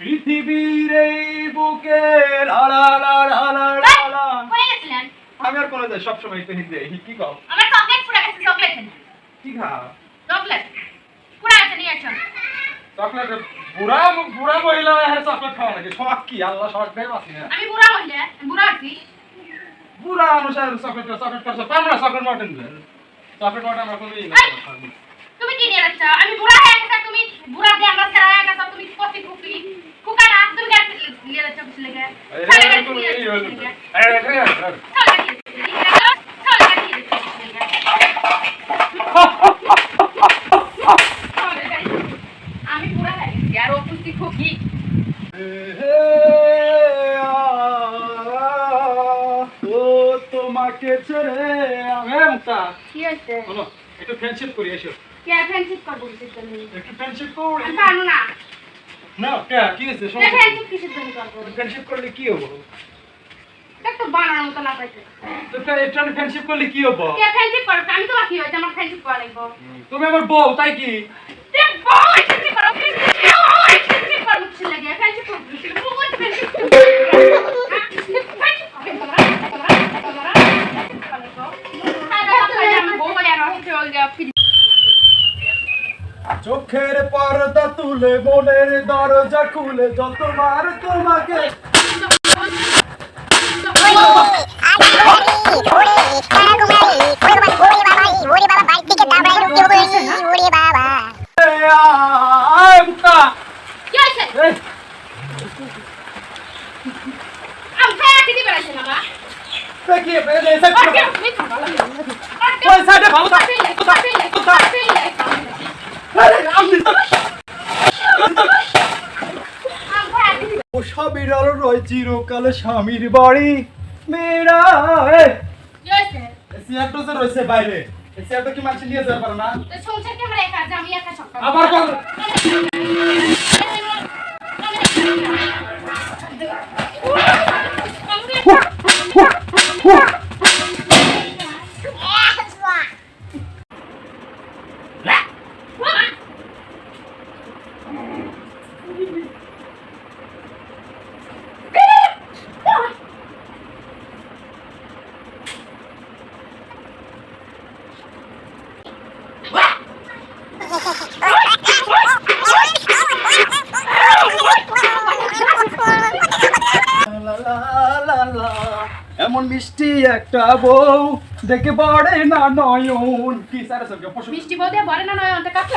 পৃথিবীর এই বুকে লা লা লা লা লা লা লা। কই গেছিলেন? আমি আর যাই সবসময় একটু হিন্দি হি- কি কও? আমার চকলেট পুরা গেছে চকলেট কি খাও চকলেট। পুরা গেছে নিয়ে আসুন চকলেট বুড়া বুড়া মহিলা হ্যাঁ চকলেট খাওয়া নাকি? শখ কি? আল্লাহ শখ দেয় বাসি না। আমি বুড়া মহিলা বুড়া আছি। বুড়া অনুসারে চকলেট চকলেট করছে পারব না চকলেট মটন চকলেট মটন আমরা কোনো তুমি কি নিয়ে যাচ্ছ? আমি বুড়া হয়ে গেছে তুমি বুড়া দিয়ে আমরা তোমাকে ছেড়ে আমি মুক্তা কি হয়েছে বলো একটু ফ্রেন্ডশিপ করি এসো কে ফ্রেন্ডশিপ করব একটু ফ্রেন্ডশিপ করি না। না কে? কি হয়েছে ফ্রেন্ডশিপ কিসের জন্য করব ফ্রেন্ডশিপ করলে কি হব? দেখ তো বানানোর মতো না পাইছে। তো একটু ফ্রেন্ডশিপ করলে কি হব? কে ফ্রেন্ডশিপ করবে? আমি তোমার কি হয়েছে আমার ফ্রেন্ডশিপ করা লাগবো। তুমি আমার বউ তাই কি? তে বই ফ্রেন্ডশিপ করো ফ্রেন্ডশিপ করো কিছু লাগে। ফ্রেন্ডশিপ করো ফ্রেন্ডশিপ করো চোখের পর্দা তুলে মনের দরজা খুলে যতবার তোমাকে রয় চিরকাল স্বামীর বাড়ি। মেয়েরা রয়েছে। বাইরে। কি মানুষ নিয়ে যেতে পারে না? আবার কর লা এমন মিষ্টি একটা বউ দেখে বড়ে না নয়ন। কি সারা সব মিষ্টি বউ দিয়ে বলে না নয়ন? কাছে